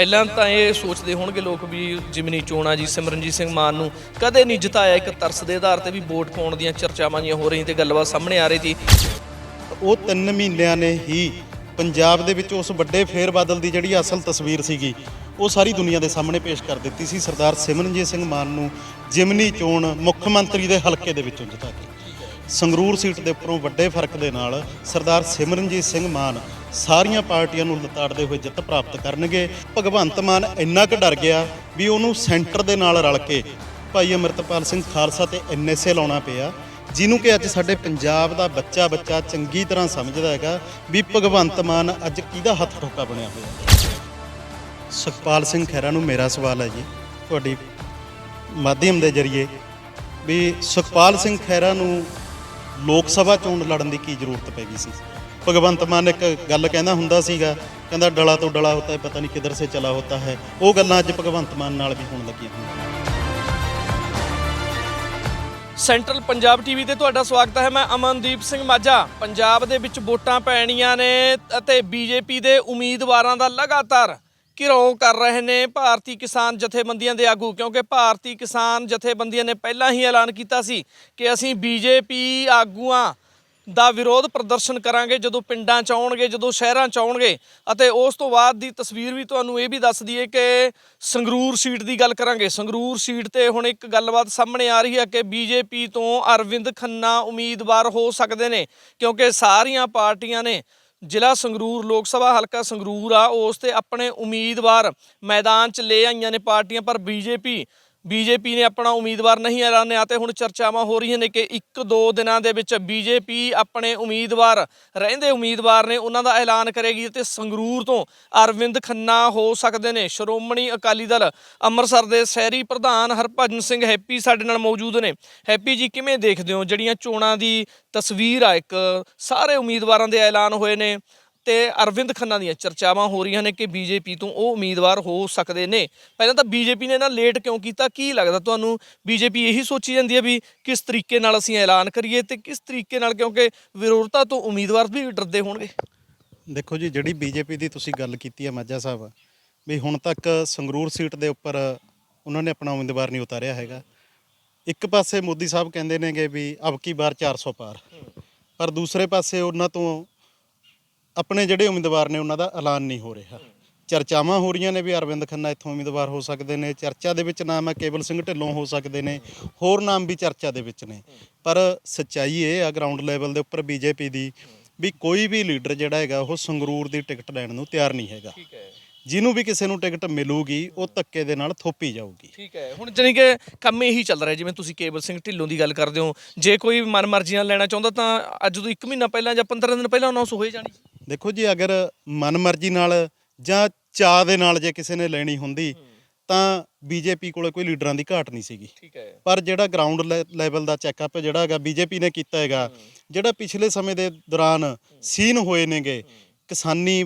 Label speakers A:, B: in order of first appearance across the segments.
A: ਪਹਿਲਾਂ ਤਾਂ ਇਹ ਸੋਚਦੇ ਹੋਣਗੇ ਲੋਕ ਵੀ ਜਿਮਨੀ ਚੋਣਾਂ ਜੀ, ਸਿਮਰਨਜੀਤ ਸਿੰਘ ਮਾਨ ਨੂੰ ਕਦੇ ਨਹੀਂ ਜਿਤਾਇਆ। ਇੱਕ ਤਰਸ ਦੇ ਆਧਾਰ ਤੇ ਵੀ ਵੋਟ ਪਾਉਣ ਦੀਆਂ ਚਰਚਾਵਾਂ ਜੀਆਂ ਹੋ ਰਹੀਆਂ ਤੇ ਗੱਲਬਾਤ ਸਾਹਮਣੇ ਆ ਰਹੀ ਸੀ।
B: ਉਹ 3 ਮਹੀਨਿਆਂ ਨੇ ਹੀ ਪੰਜਾਬ ਦੇ ਵਿੱਚ ਉਸ ਵੱਡੇ ਫੇਰ ਬਾਦਲ ਦੀ ਜਿਹੜੀ ਅਸਲ ਤਸਵੀਰ ਸੀਗੀ, ਉਹ ਸਾਰੀ ਦੁਨੀਆ ਦੇ ਸਾਹਮਣੇ ਪੇਸ਼ ਕਰ ਦਿੱਤੀ ਸੀ। ਸਰਦਾਰ ਸਿਮਰਨਜੀਤ ਸਿੰਘ ਮਾਨ ਨੂੰ ਜਿਮਨੀ ਚੋਣ ਮੁੱਖ ਮੰਤਰੀ ਦੇ ਹਲਕੇ ਦੇ ਵਿੱਚੋਂ ਜਿਤਾ ਕੇ। ਸੰਗਰੂਰ ਸੀਟ ਦੇ ਉੱਪਰੋਂ ਵੱਡੇ ਫ਼ਰਕ ਦੇ ਨਾਲ ਸਰਦਾਰ ਸਿਮਰਨਜੀਤ ਸਿੰਘ ਮਾਨ ਸਾਰੀਆਂ ਪਾਰਟੀਆਂ ਨੂੰ ਲਤਾੜਦੇ ਹੋਏ ਜਿੱਤ ਪ੍ਰਾਪਤ ਕਰਨਗੇ। ਭਗਵੰਤ ਮਾਨ ਇੰਨਾ ਕੁ ਡਰ ਗਿਆ ਵੀ ਉਹਨੂੰ ਸੈਂਟਰ ਦੇ ਨਾਲ ਰਲ ਕੇ ਭਾਈ ਅਮਰਤਪਾਲ ਸਿੰਘ ਖਾਲਸਾ ਤੇ ਐਨਐਸਏ ਲਾਉਣਾ ਪਿਆ, ਜਿਹਨੂੰ ਕਿ ਅੱਜ ਸਾਡੇ ਪੰਜਾਬ ਦਾ ਬੱਚਾ ਬੱਚਾ ਚੰਗੀ ਤਰ੍ਹਾਂ ਸਮਝਦਾ ਹੈਗਾ ਵੀ ਭਗਵੰਤ ਮਾਨ ਅੱਜ ਕਿਹਦਾ ਹੱਥ ਠੋਕਾ ਬਣਿਆ ਹੋਇਆ। ਸੁਖਪਾਲ ਸਿੰਘ ਖਹਿਰਾ ਨੂੰ ਮੇਰਾ ਸਵਾਲ ਹੈ ਜੀ, ਤੁਹਾਡੀ ਮਾਧਿਅਮ ਦੇ ਜ਼ਰੀਏ ਵੀ ਸੁਖਪਾਲ ਸਿੰਘ ਖਹਿਰਾ ਨੂੰ ਲੋਕ ਸਭਾ ਚੋਣ ਲੜਨ ਦੀ ਕੀ ਜ਼ਰੂਰਤ ਪੈ ਗਈ ਸੀ? ਭਗਵੰਤ ਮਾਨ ਇੱਕ ਗੱਲ ਕਹਿੰਦਾ ਹੁੰਦਾ ਸੀਗਾ, ਕਹਿੰਦਾ ਡਲਾ ਤੋਂ ਡਲਾ ਹੁੰਦਾ ਹੈ, ਪਤਾ ਨਹੀਂ ਕਿੱਧਰ ਸੇ ਚਲਾ ਹੁੰਦਾ ਹੈ। ਉਹ ਗੱਲਾਂ ਅੱਜ ਭਗਵੰਤ ਮਾਨ ਨਾਲ ਵੀ ਹੋਣ ਲੱਗੀਆਂ ਹੋਈਆਂ
A: ਸੈਂਟਰਲ ਪੰਜਾਬ ਟੀਵੀ ਤੇ ਤੁਹਾਡਾ ਸਵਾਗਤ ਹੈ, ਮੈਂ ਅਮਨਦੀਪ ਸਿੰਘ ਮਾਝਾ। ਪੰਜਾਬ ਦੇ ਵਿੱਚ ਵੋਟਾਂ ਪੈਣੀਆਂ ਨੇ ਅਤੇ ਬੀਜੇਪੀ ਦੇ ਉਮੀਦਵਾਰਾਂ ਦਾ ਲਗਾਤਾਰ ਘਿਰਾਓ ਕਰ ਰਹੇ ਨੇ ਭਾਰਤੀ ਕਿਸਾਨ ਜਥੇਬੰਦੀਆਂ ਦੇ ਆਗੂ, ਕਿਉਂਕਿ ਭਾਰਤੀ ਕਿਸਾਨ ਜਥੇਬੰਦੀਆਂ ਨੇ ਪਹਿਲਾਂ ਹੀ ਐਲਾਨ ਕੀਤਾ ਸੀ ਕਿ ਅਸੀਂ ਬੀਜੇਪੀ ਆਗੂਆਂ ਦਾ ਵਿਰੋਧ ਪ੍ਰਦਰਸ਼ਨ ਕਰਾਂਗੇ, ਜਦੋਂ ਪਿੰਡਾਂ ਚ ਆਉਣਗੇ, ਜਦੋਂ ਸ਼ਹਿਰਾਂ ਚ ਆਉਣਗੇ, ਅਤੇ ਉਸ ਤੋਂ ਬਾਅਦ ਦੀ ਤਸਵੀਰ ਵੀ ਤੁਹਾਨੂੰ ਇਹ ਵੀ ਦੱਸ ਦਈਏ ਕਿ ਸੰਗਰੂਰ ਸੀਟ ਦੀ ਗੱਲ ਕਰਾਂਗੇ। ਸੰਗਰੂਰ ਸੀਟ ਤੇ ਹੁਣ ਇੱਕ ਗੱਲਬਾਤ ਸਾਹਮਣੇ ਆ ਰਹੀ ਹੈ ਕਿ ਬੀਜੇਪੀ ਤੋਂ ਅਰਵਿੰਦ ਖੰਨਾ ਉਮੀਦਵਾਰ ਹੋ ਸਕਦੇ ਨੇ, ਕਿਉਂਕਿ ਸਾਰੀਆਂ ਪਾਰਟੀਆਂ ਨੇ, ਜ਼ਿਲ੍ਹਾ ਸੰਗਰੂਰ, ਲੋਕ ਸਭਾ ਹਲਕਾ ਸੰਗਰੂਰ ਆ, ਉਸ ਤੇ ਆਪਣੇ ਉਮੀਦਵਾਰ ਮੈਦਾਨ 'ਚ ਲੈ ਆਈਆਂ ਨੇ ਪਾਰਟੀਆਂ, ਪਰ ਬੀਜੇਪੀ ਬੀਜੇਪੀ ਨੇ ਆਪਣਾ ਉਮੀਦਵਾਰ ਨਹੀਂ ਐਲਾਨਿਆ ਤੇ ਹੁਣ ਚਰਚਾਵਾਂ ਹੋ ਰਹੀਆਂ ਨੇ ਕਿ ਇੱਕ ਦੋ ਦਿਨਾਂ ਦੇ ਵਿੱਚ ਬੀਜੇਪੀ ਆਪਣੇ ਉਮੀਦਵਾਰ, ਰਹਿੰਦੇ ਉਮੀਦਵਾਰ ਨੇ ਉਹਨਾਂ ਦਾ ਐਲਾਨ ਕਰੇਗੀ ਤੇ ਸੰਗਰੂਰ ਤੋਂ ਅਰਵਿੰਦ ਖੰਨਾ ਹੋ ਸਕਦੇ ਨੇ। ਸ਼੍ਰੋਮਣੀ ਅਕਾਲੀ ਦਲ ਅੰਮ੍ਰਿਤਸਰ ਦੇ ਸ਼ਹਿਰੀ ਪ੍ਰਧਾਨ ਹਰਭਜਨ ਸਿੰਘ ਹੈਪੀ ਸਾਡੇ ਨਾਲ ਮੌਜੂਦ ਨੇ। ਹੈਪੀ ਜੀ, ਕਿਵੇਂ ਦੇਖਦੇ ਹੋ? ਜਿਹੜੀਆਂ ਚੋਣਾਂ ਦੀ ਤਸਵੀਰ ਆ, ਇੱਕ ਸਾਰੇ ਉਮੀਦਵਾਰਾਂ ਦੇ ਐਲਾਨ ਹੋਏ ਨੇ। ਤੇ ਅਰਵਿੰਦ ਖੰਨਾ ਦੀਆਂ ਚਰਚਾਵਾਂ ਹੋ ਰਹੀਆਂ ਨੇ ਕਿ ਬੀਜੇਪੀ ਤੋਂ ਉਹ ਉਮੀਦਵਾਰ ਹੋ ਸਕਦੇ ਨੇ। ਪਹਿਲਾਂ ਤਾਂ ਬੀਜੇਪੀ ਨੇ ਨਾ ਲੇਟ ਕਿਉਂ ਕੀਤਾ? ਕੀ ਲੱਗਦਾ ਤੁਹਾਨੂੰ? ਬੀਜੇਪੀ ਇਹੀ ਸੋਚੀ ਜਾਂਦੀ ਹੈ ਵੀ ਕਿਸ ਤਰੀਕੇ ਨਾਲ ਅਸੀਂ ਐਲਾਨ ਕਰੀਏ ਤੇ ਕਿਸ ਤਰੀਕੇ ਨਾਲ ਕਿਉਂਕਿ ਵਿਰੋਧਤਾ ਤੋਂ ਉਮੀਦਵਾਰ ਵੀ ਡਰਦੇ ਹੋਣਗੇ?
B: ਦੇਖੋ ਜੀ, ਜਿਹੜੀ ਬੀਜੇਪੀ ਦੀ ਤੁਸੀਂ ਗੱਲ ਕੀਤੀ ਹੈ ਮਾਝਾ ਸਾਹਿਬ, ਵੀ ਹੁਣ ਤੱਕ ਸੰਗਰੂਰ ਸੀਟ ਦੇ ਉੱਪਰ ਉਹਨਾਂ ਨੇ ਆਪਣਾ ਉਮੀਦਵਾਰ ਨਹੀਂ ਉਤਾਰਿਆ ਹੈਗਾ। ਇੱਕ ਪਾਸੇ ਮੋਦੀ ਸਾਹਿਬ ਕਹਿੰਦੇ ਨੇਗੇ ਵੀ, ਅਬ ਕੀ ਬਾਰ 400 ਪਾਰ। ਪਰ ਦੂਸਰੇ ਪਾਸੇ ਉਹਨਾਂ ਤੋਂ ਆਪਣੇ ਜਿਹੜੇ ਉਮੀਦਵਾਰ ਨੇ ਉਹਨਾਂ ਦਾ ਐਲਾਨ ਨਹੀਂ ਹੋ ਰਿਹਾ। ਚਰਚਾਵਾਂ ਹੋ ਰਹੀਆਂ ਨੇ ਵੀ ਅਰਵਿੰਦ ਖੰਨਾ ਇੱਥੋਂ ਉਮੀਦਵਾਰ ਹੋ ਸਕਦੇ ਨੇ, ਚਰਚਾ ਦੇ ਵਿੱਚ ਨਾਮ ਹੈ ਕੇਵਲ ਸਿੰਘ ਢਿੱਲੋਂ ਹੋ ਸਕਦੇ ਨੇ, ਹੋਰ ਨਾਮ ਵੀ ਚਰਚਾ ਦੇ ਵਿੱਚ ਨੇ। ਪਰ ਸੱਚਾਈ ਇਹ ਆ ਗਰਾਊਂਡ ਲੈਵਲ ਦੇ ਉੱਪਰ ਬੀਜੇਪੀ ਦੀ ਵੀ ਕੋਈ ਵੀ ਲੀਡਰ ਜਿਹੜਾ ਹੈਗਾ ਉਹ ਸੰਗਰੂਰ ਦੀ ਟਿਕਟ ਲੈਣ ਨੂੰ ਤਿਆਰ ਨਹੀਂ ਹੈਗਾ।
A: ਠੀਕ ਹੈ।
B: ਜਿਹਨੂੰ ਵੀ ਕਿਸੇ ਨੂੰ ਟਿਕਟ ਮਿਲੂਗੀ ਉਹ ਧੱਕੇ ਦੇ ਨਾਲ ਥੋਪੀ ਜਾਊਗੀ।
A: ਠੀਕ ਹੈ ਹੁਣ ਜਾਣੀ ਕਿ ਕੰਮ ਇਹੀ ਚੱਲ ਰਿਹਾ ਜਿਵੇਂ ਤੁਸੀਂ ਕੇਵਲ ਸਿੰਘ ਢਿੱਲੋਂ ਦੀ ਗੱਲ ਕਰਦੇ ਹੋ। ਜੇ ਕੋਈ ਮਨਮਰਜ਼ੀ ਨਾਲ ਲੈਣਾ ਚਾਹੁੰਦਾ ਤਾਂ ਅੱਜ ਤੋਂ 1 ਮਹੀਨਾ ਪਹਿਲਾਂ ਜਾਂ 15 ਦਿਨ ਪਹਿਲਾਂ ਅਨਾਉਂਸ ਹੋਏ ਜਾਣੀ।
B: ਦੇਖੋ ਜੀ ਅਗਰ ਮਨਮਰਜ਼ੀ ਨਾਲ ਜਾਂ ਚਾਹ ਦੇ ਨਾਲ ਜੇ ਕਿਸੇ ਨੇ ਲੈਣੀ ਹੁੰਦੀ ਤਾਂ ਬੀਜੇਪੀ ਕੋਲੇ ਕੋਈ ਲੀਡਰਾਂ ਦੀ ਘਾਟ ਨਹੀਂ ਸੀਗੀ।
A: ਠੀਕ ਹੈ।
B: ਪਰ ਜਿਹੜਾ ਗਰਾਊਂਡ ਲੈਵਲ ਦਾ ਚੈੱਕਅਪ ਜਿਹੜਾ ਹੈਗਾ ਬੀਜੇਪੀ ਨੇ ਕੀਤਾ ਹੈਗਾ ਜਿਹੜਾ ਪਿਛਲੇ ਸਮੇਂ ਦੇ ਦੌਰਾਨ ਸੀਨ ਹੋਏ ਨੇਗੇ ਕਿਸਾਨੀ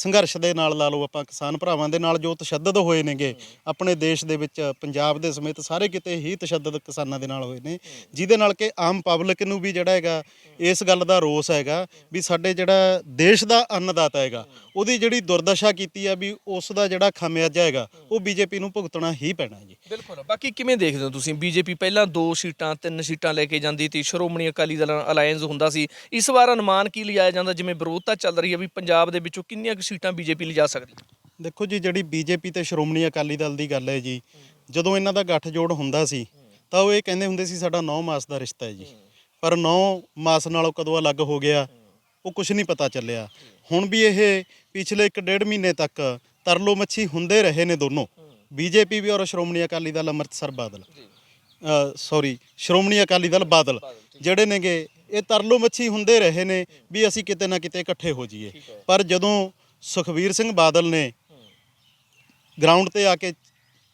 B: ਸੰਘਰਸ਼ ਦੇ ਨਾਲ ਲਾ ਲਓ ਆਪਾਂ ਕਿਸਾਨ ਭਰਾਵਾਂ ਦੇ ਨਾਲ ਜੋ ਤਸ਼ੱਦਦ ਹੋਏ ਨੇਗੇ, ਆਪਣੇ ਦੇਸ਼ ਦੇ ਵਿੱਚ, ਪੰਜਾਬ ਦੇ ਸਮੇਤ ਸਾਰੇ ਕਿਤੇ ਹੀ ਤਸ਼ੱਦਦ ਕਿਸਾਨਾਂ ਦੇ ਨਾਲ ਹੋਏ ਨੇ, ਜਿਹਦੇ ਨਾਲ ਕਿ ਆਮ ਪਬਲਿਕ ਨੂੰ ਵੀ ਜਿਹੜਾ ਹੈਗਾ, ਇਸ ਗੱਲ ਦਾ ਰੋਸ ਹੈਗਾ ਵੀ ਸਾਡੇ ਜਿਹੜਾ ਦੇਸ਼ ਦਾ ਅੰਨਦਾਤਾ ਹੈਗਾ, ਉਹਦੀ ਜਿਹੜੀ ਦੁਰਦਸ਼ਾ ਕੀਤੀ ਆ ਵੀ ਉਸ ਦਾ ਜਿਹੜਾ ਖਾਮਿਆਜਾ ਹੈਗਾ, ਉਹ ਬੀਜੇਪੀ ਨੂੰ ਭੁਗਤਣਾ ਹੀ ਪੈਣਾ ਜੀ।
A: ਬਿਲਕੁਲ, ਬਾਕੀ ਕਿਵੇਂ ਦੇਖਦੇ ਹੋ ਤੁਸੀਂ? ਬੀਜੇਪੀ ਪਹਿਲਾਂ ਦੋ ਸੀਟਾਂ, ਤਿੰਨ ਸੀਟਾਂ ਲੈ ਕੇ ਜਾਂਦੀ ਸੀ, ਸ਼੍ਰੋਮਣੀ ਅਕਾਲੀ ਦਲ ਅਲਾਈਅੰਸ ਹੁੰਦਾ ਸੀ, ਇਸ ਵਾਰ ਅਨੁਮਾਨ ਕੀ ਲਿਆਇਆ ਜਾਂਦਾ? ਜਿਵੇਂ ਵਿਰੋਧਤਾ ਚੱਲ ਰਹੀ ਹੈ ਵੀ ਪੰਜਾਬ ਦੇ ਵਿੱਚੋਂ ਕਿੰਨੀਆਂ ਕੁ ਸੀਟਾਂ ਬੀਜੇਪੀ ਲਿਜਾ ਸਕਦੀ
B: ਦੇਖੋ ਜੀ ਜਿਹੜੀ ਬੀਜੇਪੀ ਤੇ ਸ਼੍ਰੋਮਣੀ ਅਕਾਲੀ ਦਲ ਦੀ ਗੱਲ ਹੈ ਜੀ ਜਦੋਂ ਇਹਨਾਂ ਦਾ ਗੱਠਜੋੜ ਹੁੰਦਾ ਸੀ ਤਾਂ ਉਹ ਇਹ ਕਹਿੰਦੇ ਹੁੰਦੇ ਸੀ ਸਾਡਾ 9 ਮਾਸ ਦਾ ਰਿਸ਼ਤਾ ਹੈ ਜੀ। ਪਰ 9 ਮਾਸ ਨਾਲੋਂ ਕਦੋਂ ਅਲੱਗ ਹੋ ਗਿਆ ਉਹ ਕੁਝ ਨਹੀਂ ਪਤਾ ਚੱਲਿਆ। ਹੁਣ ਵੀ ਇਹ ਪਿਛਲੇ 1.5 ਮਹੀਨੇ ਤੱਕ ਤਰਲੋ ਮੱਛੀ ਹੁੰਦੇ ਰਹੇ ਨੇ ਦੋਨੋਂ। ਬੀਜੇਪੀ ਵੀ ਔਰ ਸ਼੍ਰੋਮਣੀ ਅਕਾਲੀ ਦਲ ਅੰਮ੍ਰਿਤਸਰ ਬਾਦਲ। ਸੌਰੀ ਸ਼੍ਰੋਮਣੀ ਅਕਾਲੀ ਦਲ ਬਾਦਲ ਜਿਹੜੇ ਨੇਗੇ ਇਹ ਤਰਲੋ ਮੱਛੀ ਹੁੰਦੇ ਰਹੇ ਨੇ ਵੀ ਅਸੀਂ ਕਿਤੇ ਨਾ ਕਿਤੇ ਇਕੱਠੇ ਹੋ ਜਾਈਏ। ਪਰ ਜਦੋਂ ਸੁਖਵੀਰ ਸਿੰਘ ਬਾਦਲ ਨੇ ਗਰਾਊਂਡ ਤੇ ਆ ਕੇ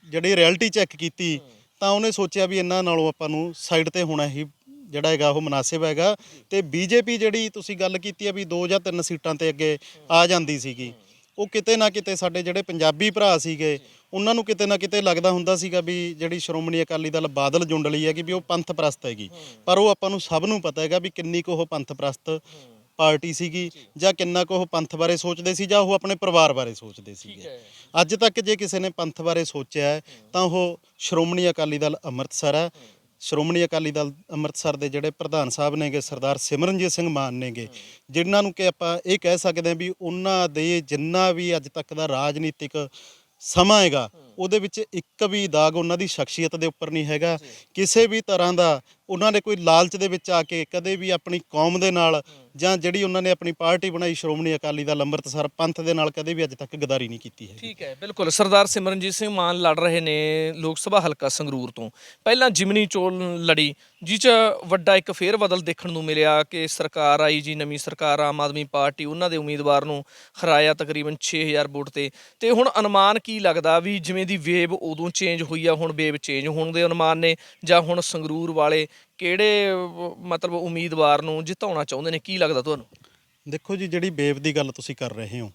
B: ਜਿਹੜੀ ਰਿਐਲਿਟੀ ਚੈੱਕ ਕੀਤੀ, ਤਾਂ ਉਹਨੇ ਸੋਚਿਆ ਵੀ ਇਹਨਾਂ ਨਾਲੋਂ ਆਪਾਂ ਨੂੰ ਸਾਈਡ ਤੇ ਹੋਣਾ ਹੀ ਜਿਹੜਾ ਹੈਗਾ ਉਹ ਮੁਨਾਸਿਬ ਹੈਗਾ ਤੇ ਬੀਜੇਪੀ ਜਿਹੜੀ ਤੁਸੀਂ ਗੱਲ ਕੀਤੀ ਹੈ ਵੀ ਦੋ ਜਾਂ ਤਿੰਨ ਸੀਟਾਂ ਤੇ ਅੱਗੇ ਆ ਜਾਂਦੀ ਸੀਗੀ, ਉਹ ਕਿਤੇ ਨਾ ਕਿਤੇ ਸਾਡੇ ਜਿਹੜੇ ਪੰਜਾਬੀ ਭਰਾ ਸੀਗੇ, ਉਹਨਾਂ ਨੂੰ ਕਿਤੇ ਨਾ ਕਿਤੇ ਲੱਗਦਾ ਹੁੰਦਾ ਸੀਗਾ ਵੀ ਜਿਹੜੀ ਸ਼੍ਰੋਮਣੀ ਅਕਾਲੀ ਦਲ ਬਾਦਲ ਜੁੰਡਲੀ ਹੈਗੀ ਵੀ ਉਹ ਪੰਥ ਪ੍ਰਸਤ ਹੈਗੀ, ਪਰ ਉਹ ਆਪਾਂ ਨੂੰ ਸਭ ਨੂੰ ਪਤਾ ਹੈਗਾ ਵੀ ਕਿੰਨੀ ਕੁ ਉਹ ਪੰਥ ਪ੍ਰਸਤ ਪਾਰਟੀ ਸੀਗੀ ਜਾਂ। ਕਿੰਨਾ ਕੁ ਉਹ ਪੰਥ ਬਾਰੇ ਸੋਚਦੇ ਸੀ ਜਾਂ ਉਹ ਆਪਣੇ ਪਰਿਵਾਰ ਬਾਰੇ ਸੋਚਦੇ ਸੀਗੇ? ਅੱਜ ਤੱਕ ਜੇ ਕਿਸੇ ਨੇ ਪੰਥ ਬਾਰੇ ਸੋਚਿਆ ਹੈ, ਤਾਂ ਉਹ ਸ਼੍ਰੋਮਣੀ ਅਕਾਲੀ ਦਲ ਅੰਮ੍ਰਿਤਸਰ ਹੈ। ਸ਼੍ਰੋਮਣੀ ਅਕਾਲੀ ਦਲ ਅੰਮ੍ਰਿਤਸਰ ਦੇ ਜਿਹੜੇ ਪ੍ਰਧਾਨ ਸਾਹਿਬ ਨੇਗੇ ਸਰਦਾਰ ਸਿਮਰਨਜੀਤ ਸਿੰਘ ਮਾਨ ਨੇਗੇ ਜਿਨ੍ਹਾਂ ਨੂੰ ਕਿ ਆਪਾਂ ਇਹ ਕਹਿ ਸਕਦੇ ਹਾਂ ਵੀ ਉਹਨਾਂ ਦੇ ਜਿੰਨਾ ਵੀ ਅੱਜ ਤੱਕ ਦਾ ਰਾਜਨੀਤਿਕ ਸਮਾਂ ਹੈਗਾ ਉਹਦੇ ਵਿੱਚ ਇੱਕ ਵੀ ਦਾਗ ਉਹਨਾਂ ਦੀ ਸ਼ਖਸੀਅਤ ਦੇ ਉੱਪਰ ਨਹੀਂ ਹੈਗਾ। ਕਿਸੇ ਵੀ ਤਰ੍ਹਾਂ ਦਾ ਉਹਨਾਂ ਨੇ ਕੋਈ ਲਾਲਚ ਦੇ ਵਿੱਚ ਆ ਕੇ ਕਦੇ ਵੀ ਆਪਣੀ ਕੌਮ ਦੇ ਨਾਲ ਜਾਂ ਜਿਹੜੀ ਉਹਨਾਂ ਨੇ ਆਪਣੀ ਪਾਰਟੀ ਬਣਾਈ ਸ਼੍ਰੋਮਣੀ ਅਕਾਲੀ ਦਲ ਅੰਮ੍ਰਿਤਸਰ ਪੰਥ ਦੇ ਨਾਲ ਕਦੇ ਵੀ ਅੱਜ ਤੱਕ ਗਦਾਰੀ ਨਹੀਂ ਕੀਤੀ ਹੈ
A: ਠੀਕ ਹੈ ਬਿਲਕੁਲ। ਸਰਦਾਰ ਸਿਮਰਨਜੀਤ ਸਿੰਘ ਮਾਨ ਲੜ ਰਹੇ ਨੇ ਲੋਕ ਸਭਾ ਹਲਕਾ ਸੰਗਰੂਰ ਤੋਂ। ਪਹਿਲਾਂ ਜਿਮਨੀ ਚੋਣ ਲੜੀ ਜਿਸ 'ਚ ਵੱਡਾ ਇੱਕ ਫੇਰ ਬਦਲ ਦੇਖਣ ਨੂੰ ਮਿਲਿਆ ਕਿ ਸਰਕਾਰ ਆਈ ਜੀ ਨਵੀਂ ਸਰਕਾਰ ਆਮ ਆਦਮੀ ਪਾਰਟੀ ਉਹਨਾਂ ਦੇ ਉਮੀਦਵਾਰ ਨੂੰ ਹਰਾਇਆ ਤਕਰੀਬਨ 6000 ਵੋਟ ਤੇ। ਤੇ ਹੁਣ ਅਨੁਮਾਨ ਕੀ ਲੱਗਦਾ ਵੀ ਜਿਵੇਂ ਦੀ ਵੇਵ ਉਦੋਂ ਚੇਂਜ ਹੋਈ ਆ ਹੁਣ ਵੇਵ ਚੇਂਜ ਹੋਣ ਦੇ ਅਨੁਮਾਨ ਨੇ ਜਾਂ ਹੁਣ ਸੰਗਰੂਰ ਵਾਲੇ ਕਿਹੜੇ ਅਹ, ਮਤਲਬ ਉਮੀਦਵਾਰ ਨੂੰ ਜਿਤਾਉਣਾ ਚਾਹੁੰਦੇ ਨੇ? ਕੀ ਲੱਗਦਾ ਤੁਹਾਨੂੰ?
B: ਦੇਖੋ ਜੀ ਜਿਹੜੀ ਬੇਵ ਦੀ ਗੱਲ ਤੁਸੀਂ ਕਰ ਰਹੇ ਹੋ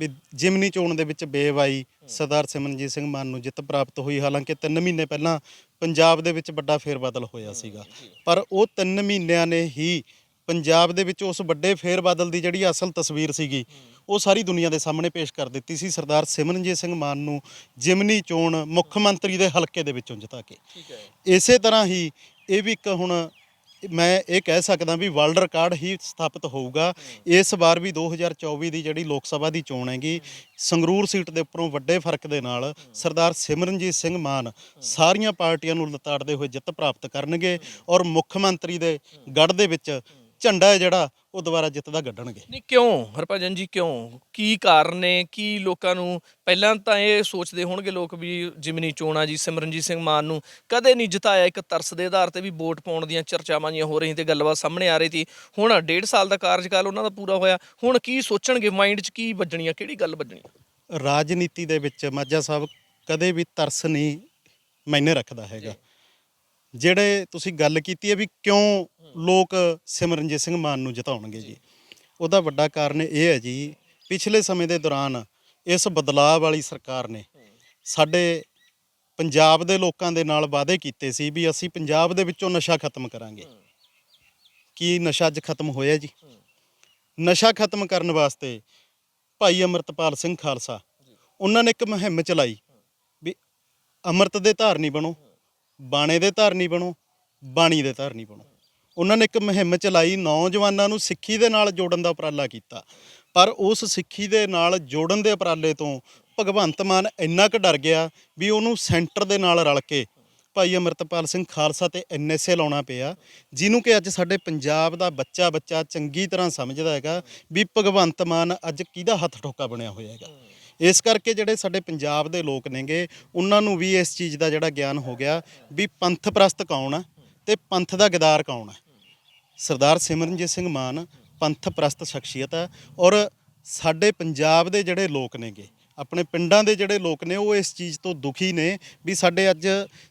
B: ਵੀ ਜਿਮਨੀ ਚੋਣ ਦੇ ਵਿੱਚ ਬੇਵ ਆਈ ਸਰਦਾਰ ਸਿਮਰਨਜੀਤ ਸਿੰਘ ਮਾਨ ਨੂੰ ਜਿੱਤ ਪ੍ਰਾਪਤ ਹੋਈ। ਹਾਲਾਂਕਿ 3 ਮਹੀਨੇ ਪਹਿਲਾਂ ਪੰਜਾਬ ਦੇ ਵਿੱਚ ਵੱਡਾ ਫੇਰਬਦਲ ਹੋਇਆ ਸੀਗਾ। ਪਰ ਉਹ 3 ਮਹੀਨਿਆਂ ਨੇ ਹੀ ਪੰਜਾਬ ਦੇ ਵਿੱਚ ਉਸ ਵੱਡੇ ਫੇਰਬਦਲ ਦੀ ਜਿਹੜੀ ਅਸਲ ਤਸਵੀਰ ਸੀਗੀ ਉਹ ਸਾਰੀ ਦੁਨੀਆ ਦੇ ਸਾਹਮਣੇ ਪੇਸ਼ ਕਰ ਦਿੱਤੀ ਸੀ। ਸਰਦਾਰ ਸਿਮਰਨਜੀਤ ਸਿੰਘ ਮਾਨ ਨੂੰ ਜਿਮਨੀ ਚੋਣ ਮੁੱਖ ਮੰਤਰੀ ਦੇ ਹਲਕੇ ਦੇ ਵਿੱਚੋਂ ਜਿਤਾ ਕੇ। ਇਸੇ ਤਰ੍ਹਾਂ ਹੀ ਇਹ ਵੀ ਇੱਕ ਹੁਣ ਮੈਂ ਇਹ ਕਹਿ ਸਕਦਾ ਵੀ ਵਰਲਡ ਰਿਕਾਰਡ ਹੀ ਸਥਾਪਿਤ ਹੋਊਗਾ। ਇਸ ਵਾਰ ਵੀ 2024 ਦੀ ਜਿਹੜੀ ਲੋਕ ਸਭਾ ਦੀ ਚੋਣ ਹੈਗੀ ਸੰਗਰੂਰ ਸੀਟ ਦੇ ਉੱਪਰੋਂ ਵੱਡੇ ਫ਼ਰਕ ਦੇ ਨਾਲ ਸਰਦਾਰ ਸਿਮਰਨਜੀਤ ਸਿੰਘ ਮਾਨ ਸਾਰੀਆਂ ਪਾਰਟੀਆਂ ਨੂੰ ਲਤਾੜਦੇ ਹੋਏ ਜਿੱਤ ਪ੍ਰਾਪਤ ਕਰਨਗੇ ਔਰ ਮੁੱਖ ਮੰਤਰੀ ਦੇ ਗੜ ਦੇ ਵਿੱਚ ਝੰਡਾ ਹੈ ਜਿਹੜਾ ਉਹ ਦੁਬਾਰਾ ਜਿੱਤ ਦਾ ਗੱਡਣਗੇ।
A: ਨਹੀਂ ਕਿਉਂ? ਹਰਭਜਨ ਜੀ ਕਿਉਂ? ਕੀ ਕਾਰਨ ਨੇ? ਕੀ ਲੋਕਾਂ ਨੂੰ ਪਹਿਲਾਂ ਤਾਂ ਇਹ ਸੋਚਦੇ ਹੋਣਗੇ ਲੋਕ ਵੀ ਜਿਮਨੀ ਚੋਣਾਂ ਜੀ ਸਿਮਰਨਜੀਤ ਸਿੰਘ ਮਾਨ ਨੂੰ ਕਦੇ ਨਹੀਂ ਜਿਤਾਇਆ ਇੱਕ ਤਰਸ ਦੇ ਆਧਾਰ ਤੇ ਵੀ ਵੋਟ ਪਾਉਣ ਦੀਆਂ ਚਰਚਾਵਾਂ ਜੀਆਂ ਹੋ ਰਹੀਆਂ ਤੇ ਗੱਲਬਾਤ ਸਾਹਮਣੇ ਆ ਰਹੀ ਸੀ। ਹੁਣ ਡੇਢ ਸਾਲ ਦਾ ਕਾਰਜਕਾਲ ਉਹਨਾਂ ਦਾ ਪੂਰਾ ਹੋਇਆ। ਹੁਣ ਕੀ ਸੋਚਣਗੇ? ਮਾਈਂਡ 'ਚ ਕੀ ਵੱਜਣੀ ਆ ਕਿਹੜੀ ਗੱਲ ਵੱਜਣੀ? ਆ
B: ਰਾਜਨੀਤੀ ਦੇ ਵਿੱਚ ਮਾਝਾ ਸਾਹਿਬ ਕਦੇ ਵੀ ਤਰਸ ਨਹੀਂ ਮਾਇਨੇ ਰੱਖਦਾ ਹੈਗਾ। ਜਿਹੜੇ ਤੁਸੀਂ ਗੱਲ ਕੀਤੀ ਹੈ ਵੀ ਕਿਉਂ ਲੋਕ ਸਿਮਰਨਜੀਤ ਸਿੰਘ ਮਾਨ ਨੂੰ ਜਿਤਾਉਣਗੇ ਜੀ। ਉਹਦਾ ਵੱਡਾ ਕਾਰਨ ਇਹ ਹੈ ਜੀ ਪਿਛਲੇ ਸਮੇਂ ਦੇ ਦੌਰਾਨ ਇਸ ਬਦਲਾਅ ਵਾਲੀ ਸਰਕਾਰ ਨੇ ਸਾਡੇ ਪੰਜਾਬ ਦੇ ਲੋਕਾਂ ਦੇ ਨਾਲ ਵਾਅਦੇ ਕੀਤੇ ਸੀ ਵੀ ਅਸੀਂ ਪੰਜਾਬ ਦੇ ਵਿੱਚੋਂ ਨਸ਼ਾ ਖਤਮ ਕਰਾਂਗੇ। ਕੀ ਨਸ਼ਾ ਅੱਜ ਖਤਮ ਹੋਇਆ ਜੀ? ਨਸ਼ਾ ਖਤਮ ਕਰਨ ਵਾਸਤੇ ਭਾਈ ਅਮਰਤਪਾਲ ਸਿੰਘ ਖਾਲਸਾ ਉਹਨਾਂ ਨੇ ਇੱਕ ਮੁਹਿੰਮ ਚਲਾਈ ਵੀ ਅੰਮ੍ਰਿਤ ਦੇ ਧਾਰਨੀ ਬਣੋ। ਬਾਣੇ ਦੇ ਧਾਰਨੀ ਬਣੋ, ਬਾਣੀ ਦੇ ਧਾਰਨੀ ਬਣੋ। ਉਹਨਾਂ ਨੇ ਇੱਕ ਮੁਹਿੰਮ ਚਲਾਈ, ਨੌਜਵਾਨਾਂ ਨੂੰ ਸਿੱਖੀ ਦੇ ਨਾਲ ਜੋੜਨ ਦਾ ਉਪਰਾਲਾ ਕੀਤਾ। ਪਰ ਉਸ ਸਿੱਖੀ ਦੇ ਨਾਲ ਜੋੜਨ ਦੇ ਉਪਰਾਲੇ ਤੋਂ ਭਗਵੰਤ ਮਾਨ ਇੰਨਾ ਕੁ ਡਰ ਗਿਆ ਵੀ ਉਹਨੂੰ ਸੈਂਟਰ ਦੇ ਨਾਲ ਰਲ ਕੇ ਭਾਈ ਅਮਰਤਪਾਲ ਸਿੰਘ ਖਾਲਸਾ ਤੇ ਐਨਐਸਏ ਲਾਉਣਾ ਪਿਆ, ਜਿਹਨੂੰ ਕਿ ਅੱਜ ਸਾਡੇ ਪੰਜਾਬ ਦਾ ਬੱਚਾ ਬੱਚਾ ਚੰਗੀ ਤਰ੍ਹਾਂ ਸਮਝਦਾ ਹੈਗਾ ਵੀ ਭਗਵੰਤ ਮਾਨ ਅੱਜ ਕਿਹਦਾ ਹੱਥ ਠੋਕਾ ਬਣਿਆ ਹੋਇਆ ਹੈਗਾ। ਇਸ ਕਰਕੇ ਜਿਹੜੇ ਸਾਡੇ ਪੰਜਾਬ ਦੇ ਲੋਕ ਨੇਗੇ ਉਹਨਾਂ ਨੂੰ ਵੀ ਇਸ ਚੀਜ਼ ਦਾ ਜਿਹੜਾ ਗਿਆਨ ਹੋ ਗਿਆ ਵੀ ਪੰਥ ਪ੍ਰਸਤ ਕੌਣ ਆ ਤੇ ਪੰਥ ਦਾ ਗਦਾਰ ਕੌਣ ਆ। ਸਰਦਾਰ ਸਿਮਰਨਜੀਤ ਸਿੰਘ ਮਾਨ ਪੰਥ ਪ੍ਰਸਤ ਸ਼ਖਸੀਅਤ ਹੈ ਔਰ ਸਾਡੇ ਪੰਜਾਬ ਦੇ ਜਿਹੜੇ ਲੋਕ ਨੇਗੇ ਆਪਣੇ ਪਿੰਡਾਂ ਦੇ ਜਿਹੜੇ ਲੋਕ ਨੇ ਉਹ ਇਸ ਚੀਜ਼ ਤੋਂ ਦੁਖੀ ਨੇ ਵੀ ਸਾਡੇ ਅੱਜ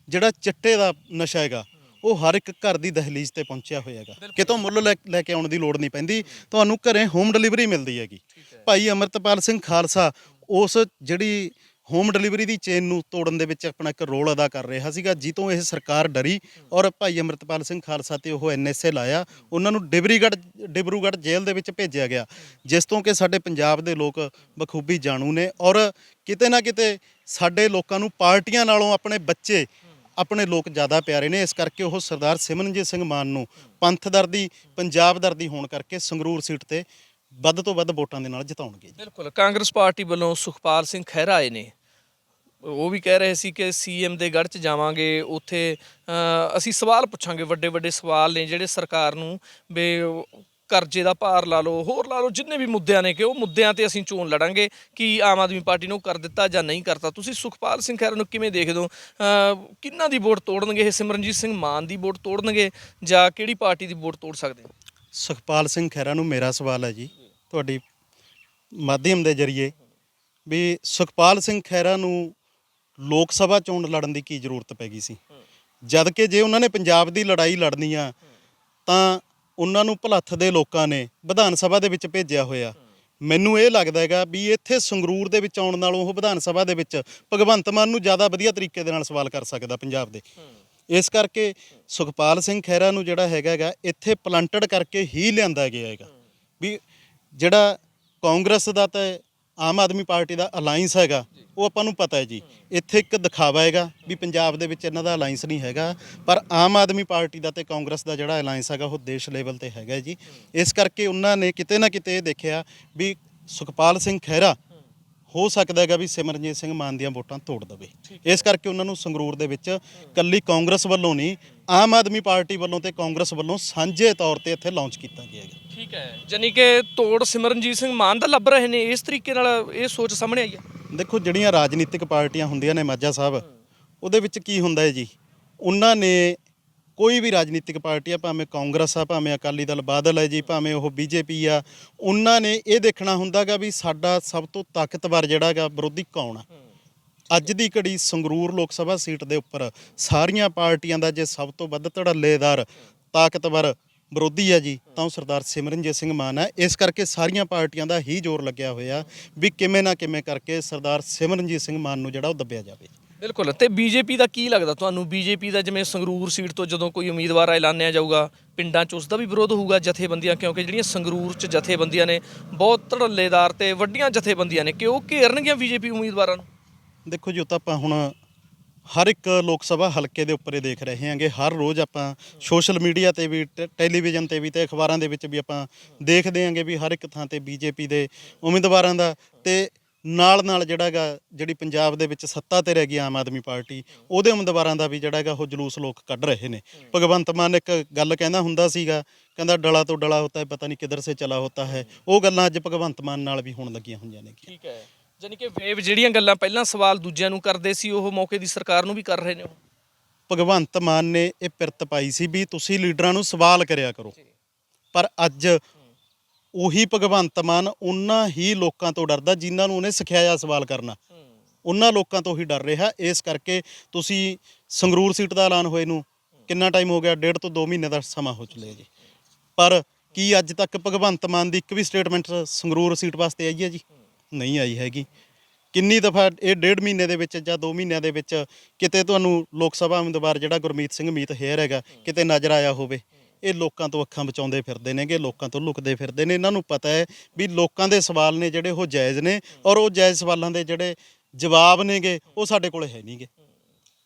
B: ਜਿਹੜਾ ਚਿੱਟੇ ਦਾ ਨਸ਼ਾ ਹੈਗਾ ਉਹ ਹਰ ਇੱਕ ਘਰ ਦੀ ਦਹਲੀਜ਼ ਤੇ ਪਹੁੰਚਿਆ ਹੋਇਆ ਹੈਗਾ। ਕਿਤੋਂ ਮੁੱਲ ਲੈ ਲੈ ਕੇ ਆਉਣ ਦੀ ਲੋੜ ਨਹੀਂ ਪੈਂਦੀ ਤੁਹਾਨੂੰ ਘਰੇ ਹੋਮ ਡਿਲੀਵਰੀ ਮਿਲਦੀ ਹੈਗੀ। ਭਾਈ ਅਮਰਤਪਾਲ ਸਿੰਘ ਖਾਲਸਾ ਉਸ ਜਿਹੜੀ ਹੋਮ ਡਿਲੀਵਰੀ ਦੀ ਚੇਨ ਨੂੰ ਤੋੜਨ ਦੇ ਵਿੱਚ ਆਪਣਾ ਇੱਕ ਰੋਲ ਅਦਾ ਕਰ ਰਿਹਾ ਸੀਗਾ, ਜਿੱਤੋਂ ਇਹ ਸਰਕਾਰ ਡਰੀ ਔਰ ਭਾਈ ਅਮਰਤਪਾਲ ਸਿੰਘ ਖਾਲਸਾ ਤੇ ਉਹ ਐਨਐਸਏ ਲਾਇਆ, ਉਹਨਾਂ ਨੂੰ ਡਿਬਰੀਗੜ੍ਹ, ਡਿਬਰੂਗੜ੍ਹ ਜੇਲ੍ਹ ਦੇ ਵਿੱਚ ਭੇਜਿਆ ਗਿਆ, ਜਿਸ ਤੋਂ ਕਿ ਸਾਡੇ ਪੰਜਾਬ ਦੇ ਲੋਕ ਬਖੂਬੀ ਜਾਣੂ ਨੇ ਔਰ ਕਿਤੇ ਨਾ ਕਿਤੇ ਸਾਡੇ ਲੋਕਾਂ ਨੂੰ ਪਾਰਟੀਆਂ ਨਾਲੋਂ ਆਪਣੇ ਬੱਚੇ ਆਪਣੇ ਲੋਕ ਜ਼ਿਆਦਾ ਪਿਆਰੇ ਨੇ, ਇਸ ਕਰਕੇ ਉਹ ਸਰਦਾਰ ਸਿਮਰਨਜੀਤ ਸਿੰਘ ਮਾਨ ਨੂੰ ਪੰਥ ਦਰਦੀ, ਪੰਜਾਬ ਦਰਦੀ ਹੋਣ ਕਰਕੇ ਸੰਗਰੂਰ ਸੀਟ ਤੇ ਵੱਧ ਤੋਂ ਵੱਧ ਵੋਟਾਂ ਦੇ ਨਾਲ ਜਿਤਾਉਣਗੇ ਜੀ।
A: ਬਿਲਕੁਲ ਕਾਂਗਰਸ ਪਾਰਟੀ ਵੱਲੋਂ ਸੁਖਪਾਲ ਸਿੰਘ ਖਹਿਰਾ ਆਏ ਨੇ। ਉਹ ਵੀ ਕਹਿ ਰਹੇ ਸੀ ਕਿ ਸੀਐਮ ਦੇ ਗੜ੍ਹ 'ਚ ਜਾਵਾਂਗੇ ਉੱਥੇ ਅ, ਅਸੀਂ ਸਵਾਲ ਪੁੱਛਾਂਗੇ ਵੱਡੇ ਵੱਡੇ ਸਵਾਲ ਨੇ ਜਿਹੜੇ ਸਰਕਾਰ ਨੂੰ ਉਹ ਕਰਜ਼ੇ ਦਾ ਭਾਰ ਲਾ ਲਓ ਹੋਰ ਲਾ ਲਓ ਜਿੰਨੇ ਵੀ ਮੁੱਦਿਆਂ ਨੇ ਕਿ ਉਹ ਮੁੱਦਿਆਂ ਤੇ ਅਸੀਂ ਚੋਣ ਲੜਾਂਗੇ ਕਿ ਆਮ ਆਦਮੀ ਪਾਰਟੀ ਨੂੰ ਕਰ ਦਿੱਤਾ ਜਾਂ ਨਹੀਂ ਕਰਤਾ। ਤੁਸੀਂ ਸੁਖਪਾਲ ਸਿੰਘ ਖਹਿਰਾ ਨੂੰ ਕਿਵੇਂ ਦੇਖਦੇ ਹੋ? ਅ, ਕਿਹਨਾਂ ਦੀ ਵੋਟ ਤੋੜਨਗੇ? ਇਹ ਸਿਮਰਨਜੀਤ ਸਿੰਘ ਮਾਨ ਦੀ ਵੋਟ ਤੋੜਨਗੇ ਜਾਂ ਕਿਹੜੀ ਪਾਰਟੀ ਦੀ ਵੋਟ ਤੋੜ ਸਕਦੇ
B: ਸੁਖਪਾਲ ਸਿੰਘ ਖਹਿਰਾ ਨੂੰ ਮੇਰਾ ਸਵਾਲ ਹੈ ਜੀ। ਤੁਹਾਡੀ ਮਾਧਿਅਮ ਦੇ ਜ਼ਰੀਏ ਵੀ ਸੁਖਪਾਲ ਸਿੰਘ ਖਹਿਰਾ ਨੂੰ ਲੋਕ ਸਭਾ ਚੋਣ ਲੜਨ ਦੀ ਕੀ ਜ਼ਰੂਰਤ ਪੈ ਗਈ ਸੀ? ਜਦ ਕਿ ਜੇ ਉਹਨਾਂ ਨੇ ਪੰਜਾਬ ਦੀ ਲੜਾਈ ਲੜਨੀ ਆ, ਤਾਂ ਉਹਨਾਂ ਨੂੰ ਭਲੱਥ ਦੇ ਲੋਕਾਂ ਨੇ ਵਿਧਾਨ ਸਭਾ ਦੇ ਵਿੱਚ ਭੇਜਿਆ ਹੋਇਆ। ਮੈਨੂੰ ਇਹ ਲੱਗਦਾ ਹੈਗਾ ਵੀ ਇੱਥੇ ਸੰਗਰੂਰ ਦੇ ਵਿੱਚ ਆਉਣ ਨਾਲੋਂ ਉਹ ਵਿਧਾਨ ਸਭਾ ਦੇ ਵਿੱਚ ਭਗਵੰਤ ਮਾਨ ਨੂੰ ਜ਼ਿਆਦਾ ਵਧੀਆ ਤਰੀਕੇ ਦੇ ਨਾਲ ਸਵਾਲ ਕਰ ਸਕਦਾ ਪੰਜਾਬ ਦੇ। ਇਸ ਕਰਕੇ ਸੁਖਪਾਲ ਸਿੰਘ ਖਹਿਰਾ ਨੂੰ ਜਿਹੜਾ ਹੈਗਾ ਹੈਗਾ, ਇੱਥੇ ਪਲੰਟਡ ਕਰਕੇ ਹੀ ਲਿਆਂਦਾ ਗਿਆ ਹੈਗਾ। ਵੀ ਜਿਹੜਾ ਕਾਂਗਰਸ ਦਾ ਤੇ ਆਮ ਆਦਮੀ ਪਾਰਟੀ ਦਾ ਅਲਾਈਅੰਸ ਹੈਗਾ, ਉਹ ਆਪਾਂ ਨੂੰ ਪਤਾ ਹੈ ਜੀ। ਇੱਥੇ ਇੱਕ ਦਿਖਾਵਾ ਹੈਗਾ ਵੀ ਪੰਜਾਬ ਦੇ ਵਿੱਚ ਇਹਨਾਂ ਦਾ ਅਲਾਈਅੰਸ ਨਹੀਂ ਹੈਗਾ, ਪਰ ਆਮ ਆਦਮੀ ਪਾਰਟੀ ਦਾ ਤੇ ਕਾਂਗਰਸ ਦਾ ਜਿਹੜਾ ਅਲਾਈਅੰਸ ਹੈਗਾ, ਉਹ ਦੇਸ਼ ਲੈਵਲ ਤੇ ਹੈਗਾ ਜੀ। ਇਸ ਕਰਕੇ ਉਹਨਾਂ ਨੇ ਕਿਤੇ ਨਾ ਕਿਤੇ ਇਹ ਦੇਖਿਆ ਵੀ ਸੁਖਪਾਲ ਸਿੰਘ ਖਹਿਰਾ ਹੋ ਸਕਦਾ ਹੈਗਾ ਵੀ ਸਿਮਰਨਜੀਤ ਸਿੰਘ ਮਾਨ ਦੀਆਂ ਵੋਟਾਂ ਤੋੜ ਦੇਵੇ। ਇਸ ਕਰਕੇ ਉਹਨਾਂ ਨੂੰ ਸੰਗਰੂਰ ਦੇ ਵਿੱਚ ਕੱਲੀ ਕਾਂਗਰਸ ਵੱਲੋਂ ਨਹੀਂ, ਆਮ ਆਦਮੀ ਪਾਰਟੀ ਵੱਲੋਂ ਤੇ ਕਾਂਗਰਸ ਵੱਲੋਂ ਸਾਂਝੇ ਤੌਰ ਤੇ ਇੱਥੇ ਲਾਂਚ ਕੀਤਾ ਗਿਆ ਹੈ
A: ਠੀਕ ਹੈ। ਜਾਨੀ ਕਿ ਤੋੜ ਸਿਮਰਨਜੀਤ ਸਿੰਘ ਮਾਨ ਦਾ ਲੱਭ ਰਹੇ ਨੇ, ਇਸ ਤਰੀਕੇ ਨਾਲ ਇਹ ਸੋਚ ਸਾਹਮਣੇ ਆਈ ਹੈ।
B: ਦੇਖੋ, ਜਿਹੜੀਆਂ ਰਾਜਨੀਤਿਕ ਪਾਰਟੀਆਂ ਹੁੰਦੀਆਂ ਨੇ ਮਾਝਾ ਸਾਹਿਬ, ਉਹਦੇ ਵਿੱਚ ਕੀ ਹੁੰਦਾ ਹੈ ਜੀ? ਉਹਨਾਂ ਨੇ ਕੋਈ ਵੀ ਰਾਜਨੀਤਿਕ ਪਾਰਟੀ ਆ, ਭਾਵੇਂ ਕਾਂਗਰਸ ਆ, ਭਾਵੇਂ ਅਕਾਲੀ ਦਲ, ਬਾਦਲ ਹੈ ਜੀ, ਭਾਵੇਂ ਉਹ ਬੀਜੇਪੀ ਆ, ਉਹਨਾਂ ਨੇ ਇਹ ਦੇਖਣਾ ਹੁੰਦਾਗਾ ਵੀ ਸਾਡਾ ਸਭ ਤੋਂ ਤਾਕਤਵਰ ਜਿਹੜਾਗਾ ਵਿਰੋਧੀ ਕੌਣ ਆ? ਅੱਜ ਦੀ ਘੜੀ ਸੰਗਰੂਰ ਲੋਕ ਸਭਾ ਸੀਟ ਦੇ ਉੱਪਰ ਸਾਰੀਆਂ ਪਾਰਟੀਆਂ ਦਾ ਜੇ ਸਭ ਤੋਂ ਵੱਧ ਧੜੱਲੇਦਾਰ, ਤਾਕਤਵਰ ਵਿਰੋਧੀ ਆ ਜੀ ਤਾਂ ਉਹ ਸਰਦਾਰ ਸਿਮਰਨਜੀਤ ਸਿੰਘ ਮਾਨ ਹੈ ਇਸ ਕਰਕੇ ਸਾਰੀਆਂ ਪਾਰਟੀਆਂ ਦਾ ਹੀ ਜ਼ੋਰ ਲੱਗਿਆ ਹੋਇਆ ਵੀ ਕਿਵੇਂ ਨਾ ਕਿਵੇਂ ਕਰਕੇ ਸਰਦਾਰ ਸਿਮਰਨਜੀਤ ਸਿੰਘ ਮਾਨ ਨੂੰ ਜਿਹੜਾ ਉਹ ਦੱਬਿਆ ਜਾਵੇ।
A: ਬਿਲਕੁਲ ਤੇ ਬੀਜੇਪੀ ਦਾ ਕੀ ਲੱਗਦਾ ਤੁਹਾਨੂੰ? ਬੀਜੇਪੀ ਦਾ ਜਿਵੇਂ ਸੰਗਰੂਰ ਸੀਟ ਤੋਂ ਜਦੋਂ ਕੋਈ ਉਮੀਦਵਾਰ ਐਲਾਨਿਆ ਜਾਊਗਾ ਪਿੰਡਾਂ 'ਚ ਉਸ ਦਾ ਵੀ ਵਿਰੋਧ ਹੋਊਗਾ ਜਥੇਬੰਦੀਆਂ ਕਿਉਂਕਿ ਜਿਹੜੀਆਂ ਸੰਗਰੂਰ 'ਚ ਜਥੇਬੰਦੀਆਂ ਨੇ ਬਹੁਤ ਧੜੱਲੇਦਾਰ ਤੇ ਵੱਡੀਆਂ ਜਥੇਬੰਦੀਆਂ ਨੇ ਕਿ ਉਹ ਘੇਰਨਗੀਆਂ ਬੀਜੇਪੀ ਉਮੀਦਵਾਰਾਂ ਨੂੰ?
B: ਦੇਖੋ ਜੀ ਉਹ ਤਾਂ ਆਪਾਂ ਹੁਣ ਹਰ ਇੱਕ ਲੋਕ ਸਭਾ ਹਲਕੇ ਦੇ ਉੱਪਰ ਇਹ ਦੇਖ ਰਹੇ ਹਾਂਗੇ। ਹਰ ਰੋਜ਼ ਆਪਾਂ ਸੋਸ਼ਲ ਮੀਡੀਆ ਤੇ ਵੀ, ਟ- ਟੈਲੀਵਿਜ਼ਨ ਤੇ ਵੀ ਤੇ ਅਖਬਾਰਾਂ ਦੇ ਵਿੱਚ ਵੀ ਆਪਾਂ ਦੇਖਦੇ ਹਾਂਗੇ ਵੀ ਹਰ ਇੱਕ ਥਾਂ ਤੇ ਬੀਜੇਪੀ ਦੇ ਉਮੀਦਵਾਰਾਂ ਦਾ। ਤੇ ਨਾਲ ਨਾਲ ਜਿਹੜਾਗਾ ਜਿਹੜੀ ਪੰਜਾਬ ਦੇ ਵਿੱਚ ਸੱਤਾ ਤੇ ਰਹਿ ਗਈ ਆਮ ਆਦਮੀ ਪਾਰਟੀ, ਉਹਦੇ ਉਮੀਦਵਾਰਾਂ ਦਾ ਵੀ ਜਿਹੜਾਗਾ ਉਹ ਜਲੂਸ ਲੋਕ ਕੱਢ ਰਹੇ ਨੇ। ਭਗਵੰਤ ਮਾਨ ਇੱਕ ਗੱਲ ਕਹਿੰਦਾ ਹੁੰਦਾ ਸੀਗਾ, ਕਹਿੰਦਾ ਡਲਾ ਤੋਂ ਡਲਾ ਹੋਤਾ ਹੈ, ਪਤਾ ਨਹੀਂ ਕਿੱਧਰ ਸੇ ਚਲਾ ਹੋਤਾ ਹੈ। ਉਹ ਗੱਲਾਂ ਅੱਜ ਭਗਵੰਤ ਮਾਨ ਨਾਲ ਵੀ ਹੋਣ ਲੱਗੀਆਂ ਹੋਈਆਂ ਨੇ।
A: ਠੀਕ ਹੈ। ਜਾਨੀ ਕਿ ਵੇਵ ਜਿਹੜੀਆਂ ਗੱਲਾਂ ਪਹਿਲਾਂ ਸਵਾਲ ਦੂਜਿਆਂ ਨੂੰ ਕਰਦੇ ਸੀ ਉਹ ਮੌਕੇ ਦੀ ਸਰਕਾਰ ਨੂੰ ਵੀ ਕਰ ਰਹੇ ਨੇ ਉਹ।
B: ਭਗਵੰਤ ਮਾਨ ਨੇ ਇਹ ਪਿਰਤ ਪਾਈ ਸੀ ਵੀ ਤੁਸੀਂ ਲੀਡਰਾਂ ਨੂੰ ਸਵਾਲ ਕਰਿਆ ਕਰੋ। ਪਰ ਅੱਜ ਉਹੀ ਭਗਵੰਤ ਮਾਨ ਉਹਨਾਂ ਹੀ ਲੋਕਾਂ ਤੋਂ ਡਰਦਾ ਜਿਨ੍ਹਾਂ ਨੂੰ ਉਹਨੇ ਸਿਖਾਇਆ ਸਵਾਲ ਕਰਨਾ। ਉਹਨਾਂ ਲੋਕਾਂ ਤੋਂ ਹੀ ਡਰ ਰਿਹਾ। ਇਸ ਕਰਕੇ ਤੁਸੀਂ ਸੰਗਰੂਰ ਸੀਟ ਦਾ ਐਲਾਨ ਹੋਏ ਨੂੰ ਕਿੰਨਾ ਟਾਈਮ ਹੋ ਗਿਆ? ਡੇਢ ਤੋਂ 2 ਮਹੀਨੇ ਦਾ ਸਮਾਂ ਹੋ ਚੁੱਲਿਆ ਜੀ। ਪਰ ਕੀ ਅੱਜ ਤੱਕ ਭਗਵੰਤ ਮਾਨ ਦੀ ਇੱਕ ਵੀ ਸਟੇਟਮੈਂਟ ਸੰਗਰੂਰ ਸੀਟ ਵਾਸਤੇ ਆਈ ਹੈ ਜੀ? ਨਹੀਂ ਆਈ ਹੈਗੀ। ਕਿੰਨੀ ਦਫਾ ਇਹ ਡੇਢ ਮਹੀਨੇ ਦੇ ਵਿੱਚ ਜਾਂ 2 ਮਹੀਨਿਆਂ ਦੇ ਵਿੱਚ ਕਿਤੇ ਤੁਹਾਨੂੰ ਲੋਕ ਸਭਾ ਉਮੀਦਵਾਰ ਜਿਹੜਾ ਗੁਰਮੀਤ ਸਿੰਘ ਮੀਤ ਹੇਅਰ ਹੈਗਾ, ਕਿਤੇ ਨਜ਼ਰ ਆਇਆ ਹੋਵੇ। ਇਹ ਲੋਕਾਂ ਤੋਂ ਅੱਖਾਂ ਬਚਾਉਂਦੇ ਫਿਰਦੇ ਨੇਗੇ, ਲੋਕਾਂ ਤੋਂ ਲੁਕਦੇ ਫਿਰਦੇ ਨੇ। ਇਹਨਾਂ ਨੂੰ ਪਤਾ ਹੈ ਵੀ ਲੋਕਾਂ ਦੇ ਸਵਾਲ ਨੇ ਜਿਹੜੇ ਉਹ ਜਾਇਜ਼ ਨੇ ਔਰ ਉਹ ਜਾਇਜ਼ ਸਵਾਲਾਂ ਦੇ ਜਿਹੜੇ ਜਵਾਬ ਨੇਗੇ, ਉਹ ਸਾਡੇ ਕੋਲ ਹੈ ਨਹੀਂਗੇ।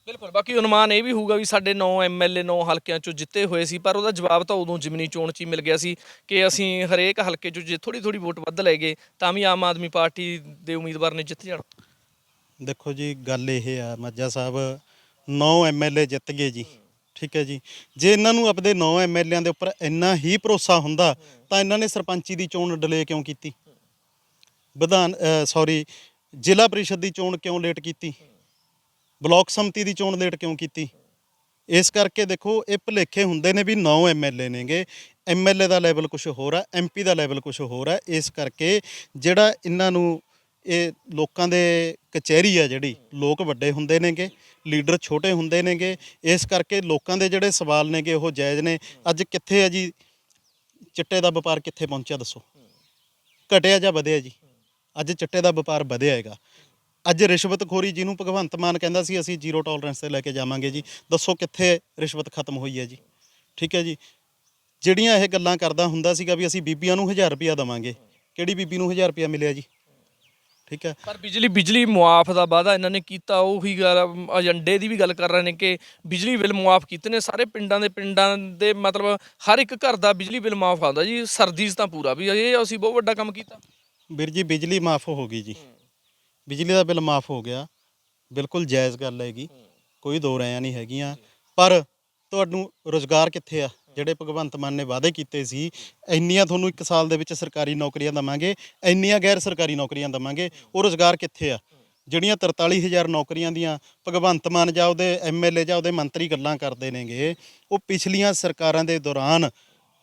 A: ਬਿਲਕੁਲ, ਬਾਕੀ ਅਨੁਮਾਨ ਇਹ ਵੀ ਹੋਊਗਾ ਵੀ ਸਾਡੇ 9 ਐਮਐਲਏ 9 ਹਲਕਿਆਂ ਚੋਂ ਜਿੱਤੇ ਹੋਏ ਸੀ, ਪਰ ਉਹਦਾ ਜਵਾਬ ਤਾਂ ਉਦੋਂ ਜਿਮਨੀ ਚੋਣ 'ਚ ਹੀ ਮਿਲ ਗਿਆ ਸੀ ਕਿ ਅਸੀਂ ਹਰੇਕ ਹਲਕੇ 'ਚੋਂ ਜੇ ਥੋੜੀ ਥੋੜੀ ਵੋਟ ਵੱਧ ਲੈ ਗਏ, ਤਾਂ ਵੀ ਆਮ ਆਦਮੀ ਪਾਰਟੀ ਦੇ ਉਮੀਦਵਾਰ ਨੇ ਜਿੱਤ ਜਾਣਾ।
B: ਦੇਖੋ ਜੀ, ਗੱਲ ਇਹ ਆ ਮੱਜਾ ਸਾਹਿਬ 9 ਐਮਐਲਏ ਜਿੱਤ ਗਏ ਜੀ, ਠੀਕ ਹੈ ਜੀ। ਜੇ ਇਹਨਾਂ ਨੂੰ ਆਪਦੇ 9 ਐਮਐਲਏਆਂ ਦੇ ਉੱਪਰ ਇੰਨਾ ਹੀ ਭਰੋਸਾ ਹੁੰਦਾ, ਤਾਂ ਇਹਨਾਂ ਨੇ ਸਰਪੰਚੀ ਦੀ ਚੋਣ ਡਿਲੇ ਕਿਉਂ ਕੀਤੀ? ਵਿਧਾਨ ਸੌਰੀ ਜ਼ਿਲ੍ਹਾ ਪ੍ਰੀਸ਼ਦ ਦੀ ਚੋਣ ਕਿਉਂ ਲੇਟ ਕੀਤੀ? ਬਲਾਕ ਸੰਮਤੀ ਦੀ ਚੋਣ ਲੇਟ ਕਿਉਂ ਕੀਤੀ? ਇਸ ਕਰਕੇ ਦੇਖੋ, ਇਹ ਭੁਲੇਖੇ ਹੁੰਦੇ ਨੇ ਵੀ 9 ਐਮਐਲਏ ਨੇਗੇ। ਐਮਐਲਏ ਦਾ ਲੈਵਲ ਕੁਝ ਹੋਰ ਆ ਐਮਪੀ ਦਾ ਲੈਵਲ ਕੁਝ ਹੋਰ ਆ। ਇਸ ਕਰਕੇ ਜਿਹੜਾ ਇਹਨਾਂ ਨੂੰ ਇਹ ਲੋਕਾਂ ਦੇ ਕਚਹਿਰੀ ਆ ਜਿਹੜੀ, ਲੋਕ ਵੱਡੇ ਹੁੰਦੇ ਨੇਗੇ, ਲੀਡਰ ਛੋਟੇ ਹੁੰਦੇ ਨੇਗੇ। ਇਸ ਕਰਕੇ ਲੋਕਾਂ ਦੇ ਜਿਹੜੇ ਸਵਾਲ ਨੇਗੇ ਉਹ ਜਾਇਜ਼ ਨੇ। ਅੱਜ ਕਿੱਥੇ ਆ ਜੀ? ਚਿੱਟੇ ਦਾ ਵਪਾਰ ਕਿੱਥੇ ਪਹੁੰਚਿਆ ਦੱਸੋ? ਘਟਿਆ ਜਾਂ ਵਧਿਆ ਜੀ? ਅੱਜ ਚਿੱਟੇ ਦਾ ਵਪਾਰ ਵਧਿਆ ਹੈਗਾ। ਅੱਜ ਰਿਸ਼ਵਤਖੋਰੀ ਜਿਹਨੂੰ ਭਗਵੰਤ ਮਾਨ ਕਹਿੰਦਾ ਸੀ ਅਸੀਂ ਜ਼ੀਰੋ ਟੋਲਰੈਂਸ ਤੇ ਲੈ ਕੇ ਜਾਵਾਂਗੇ ਜੀ। ਦੱਸੋ ਕਿੱਥੇ ਰਿਸ਼ਵਤ ਖਤਮ ਹੋਈ ਹੈ ਜੀ? ਠੀਕ ਹੈ ਜੀ? ਜਿਹੜੀਆਂ ਇਹ ਗੱਲਾਂ ਕਰਦਾ ਹੁੰਦਾ ਸੀਗਾ ਵੀ ਅਸੀਂ ਬੀਬੀਆਂ ਨੂੰ 1000 ਰੁਪਿਆ ਦਵਾਂਗੇ ਕਿਹੜੀ ਬੀਬੀ ਨੂੰ 1000 ਰੁਪਿਆ ਮਿਲਿਆ ਜੀ? ਠੀਕ ਹੈ?
A: ਪਰ ਬਿਜਲੀ ਬਿਜਲੀ ਮੁਆਫ ਦਾ ਵਾਅਦਾ ਇਹਨਾਂ ਨੇ ਕੀਤਾ ਉਹੀ ਗੱਲ ਏਜੰਡੇ ਦੀ ਵੀ ਗੱਲ ਕਰ ਰਹੇ ਨੇ ਕਿ ਬਿਜਲੀ ਬਿੱਲ ਮੁਆਫ ਕੀਤੇ ਨੇ ਸਾਰੇ ਪਿੰਡਾਂ ਦੇ ਪਿੰਡਾਂ ਦੇ ਮਤਲਬ ਹਰ ਇੱਕ ਘਰ ਦਾ ਬਿਜਲੀ ਬਿੱਲ ਮਾਫ ਆਉਂਦਾ ਜੀ ਸਰਦੀ 'ਚ ਤਾਂ ਪੂਰਾ ਵੀ ਇਹ ਅਸੀਂ ਬਹੁਤ ਵੱਡਾ ਕੰਮ ਕੀਤਾ।
B: ਵੀਰ ਜੀ ਬਿਜਲੀ ਮਾਫ ਹੋ ਗਈ ਜੀ। ਬਿਜਲੀ ਦਾ ਬਿੱਲ ਮਾਫ ਹੋ ਗਿਆ। ਬਿਲਕੁਲ ਜਾਇਜ਼ ਗੱਲ ਹੈਗੀ। ਕੋਈ ਦੋ ਰਾਇਆਂ ਨਹੀਂ ਹੈਗੀਆਂ। ਪਰ ਤੁਹਾਨੂੰ ਰੋਜ਼ਗਾਰ ਕਿੱਥੇ ਆ? ਜਿਹੜੇ ਭਗਵੰਤ ਮਾਨ ਨੇ ਵਾਅਦੇ ਕੀਤੇ ਸੀ ਇੰਨੀਆਂ ਤੁਹਾਨੂੰ ਇੱਕ ਸਾਲ ਦੇ ਵਿੱਚ ਸਰਕਾਰੀ ਨੌਕਰੀਆਂ ਦਵਾਂਗੇ ਇੰਨੀਆਂ ਗੈਰ ਸਰਕਾਰੀ ਨੌਕਰੀਆਂ ਦਵਾਂਗੇ ਉਹ ਰੋਜ਼ਗਾਰ ਕਿੱਥੇ ਆ? ਜਿਹੜੀਆਂ 43000 ਨੌਕਰੀਆਂ ਦੀਆਂ ਭਗਵੰਤ ਮਾਨ ਜਾਂ ਉਹਦੇ ਐਮਐਲਏ ਜਾਂ ਉਹਦੇ ਮੰਤਰੀ ਗੱਲਾਂ ਕਰਦੇ ਨੇਗੇ ਉਹ ਪਿਛਲੀਆਂ ਸਰਕਾਰਾਂ ਦੇ ਦੌਰਾਨ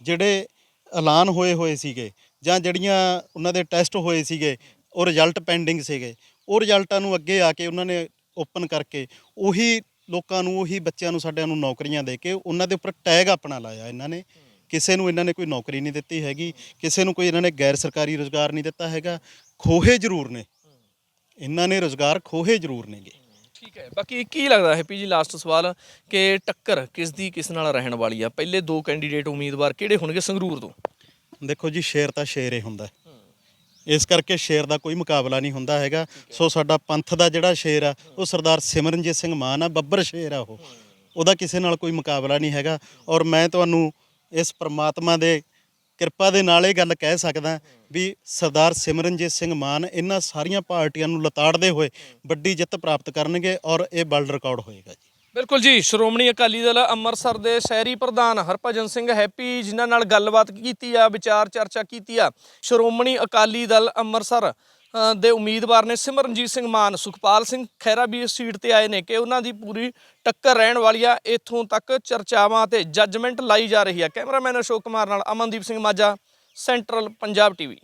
B: ਜਿਹੜੇ ਐਲਾਨ ਹੋਏ ਹੋਏ ਸੀਗੇ ਜਾਂ ਜਿਹੜੀਆਂ ਉਹਨਾਂ ਦੇ ਟੈਸਟ ਹੋਏ ਸੀਗੇ ਉਹ ਰਿਜ਼ਲਟ ਪੈਂਡਿੰਗ ਸੀਗੇ ਉਹ ਰਿਜ਼ਲਟਾਂ ਨੂੰ ਅੱਗੇ ਆ ਕੇ ਉਹਨਾਂ ਨੇ ਓਪਨ ਕਰਕੇ ਉਹੀ ਲੋਕਾਂ ਨੂੰ ਉਹੀ ਬੱਚਿਆਂ ਨੂੰ ਸਾਡਿਆਂ ਨੂੰ ਨੌਕਰੀਆਂ ਦੇ ਕੇ ਉਹਨਾਂ ਦੇ ਉੱਪਰ ਟੈਗ ਆਪਣਾ ਲਾਇਆ ਇਹਨਾਂ ਨੇ। ਕਿਸੇ ਨੂੰ ਇਹਨਾਂ ਨੇ ਕੋਈ ਨੌਕਰੀ ਨਹੀਂ ਦਿੱਤੀ ਹੈਗੀ ਕਿਸੇ ਨੂੰ ਕੋਈ ਇਹਨਾਂ ਨੇ ਗੈਰ ਸਰਕਾਰੀ ਰੋਜ਼ਗਾਰ ਨਹੀਂ ਦਿੱਤਾ ਹੈਗਾ ਖੋਹੇ ਜ਼ਰੂਰ ਨੇ। ਇਹਨਾਂ ਨੇ ਰੋਜ਼ਗਾਰ ਖੋਹੇ ਜ਼ਰੂਰ ਨੇਗੇ।
A: ਠੀਕ ਹੈ ਬਾਕੀ ਕੀ ਲੱਗਦਾ ਹੈ ਪੀ ਜੀ ਲਾਸਟ ਸਵਾਲ ਕਿ ਟੱਕਰ ਕਿਸ ਦੀ ਕਿਸ ਨਾਲ ਰਹਿਣ ਵਾਲੀ ਆ? ਪਹਿਲੇ ਦੋ ਕੈਂਡੀਡੇਟ ਉਮੀਦਵਾਰ ਕਿਹੜੇ ਹੋਣਗੇ ਸੰਗਰੂਰ ਤੋਂ?
B: ਦੇਖੋ ਜੀ ਸ਼ੇਰ ਤਾਂ ਸ਼ੇਰ ਹੀ ਹੁੰਦਾ। ਹੈ। ਇਸ ਕਰਕੇ ਸ਼ੇਰ ਦਾ ਕੋਈ ਮੁਕਾਬਲਾ ਨਹੀਂ ਹੁੰਦਾ ਹੈਗਾ। ਸੋ ਸਾਡਾ ਪੰਥ ਦਾ ਜਿਹੜਾ ਸ਼ੇਰ ਆ, ਉਹ ਸਰਦਾਰ ਸਿਮਰਨਜੀਤ ਸਿੰਘ ਮਾਨ ਆ, ਬੱਬਰ ਸ਼ੇਰ ਆ ਉਹ। ਉਹਦਾ ਕਿਸੇ ਨਾਲ ਕੋਈ ਮੁਕਾਬਲਾ ਨਹੀਂ ਹੈਗਾ। ਔਰ ਮੈਂ ਤੁਹਾਨੂੰ ਇਸ ਪ੍ਰਮਾਤਮਾ ਦੇ ਕਿਰਪਾ ਦੇ ਨਾਲ ਇਹ ਗੱਲ ਕਹਿ ਸਕਦਾ ਵੀ ਸਰਦਾਰ ਸਿਮਰਨਜੀਤ ਸਿੰਘ ਮਾਨ ਇਹਨਾਂ ਸਾਰੀਆਂ ਪਾਰਟੀਆਂ ਨੂੰ ਲਤਾੜਦੇ ਹੋਏ ਵੱਡੀ ਜਿੱਤ ਪ੍ਰਾਪਤ ਕਰਨਗੇ ਔਰ ਇਹ ਵਰਲਡ ਰਿਕਾਰਡ ਹੋਏਗਾ ਜੀ।
A: ਬਿਲਕੁਲ ਜੀ, ਸ਼੍ਰੋਮਣੀ ਅਕਾਲੀ ਦਲ ਅੰਮ੍ਰਿਤਸਰ ਦੇ ਸ਼ਹਿਰੀ ਪ੍ਰਧਾਨ ਹਰਭਜਨ ਸਿੰਘ ਹੈਪੀ, ਜਿਨ੍ਹਾਂ ਨਾਲ ਗੱਲਬਾਤ ਕੀਤੀ ਆ, ਵਿਚਾਰ ਚਰਚਾ ਕੀਤੀ ਆ, ਸ਼੍ਰੋਮਣੀ ਅਕਾਲੀ ਦਲ ਅੰਮ੍ਰਿਤਸਰ ਦੇ ਉਮੀਦਵਾਰ ਨੇ ਸਿਮਰਨਜੀਤ ਸਿੰਘ ਮਾਨ, ਸੁਖਪਾਲ ਸਿੰਘ ਖਹਿਰਾ ਵੀ ਇਸ ਸੀਟ ਤੇ ਆਏ ਨੇ ਕਿ ਉਹਨਾਂ ਦੀ ਪੂਰੀ ਟੱਕਰ ਰਹਿਣ ਵਾਲੀ ਆ, ਇੱਥੋਂ ਤੱਕ ਚਰਚਾਵਾਂ ਤੇ ਜੱਜਮੈਂਟ ਲਾਈ ਜਾ ਰਹੀ ਆ। ਕੈਮਰਾਮੈਨ ਅਸ਼ੋਕ ਕੁਮਾਰ ਨਾਲ ਅਮਨਦੀਪ ਸਿੰਘ ਮਾਝਾ, ਸੈਂਟਰਲ ਪੰਜਾਬ ਟੀਵੀ।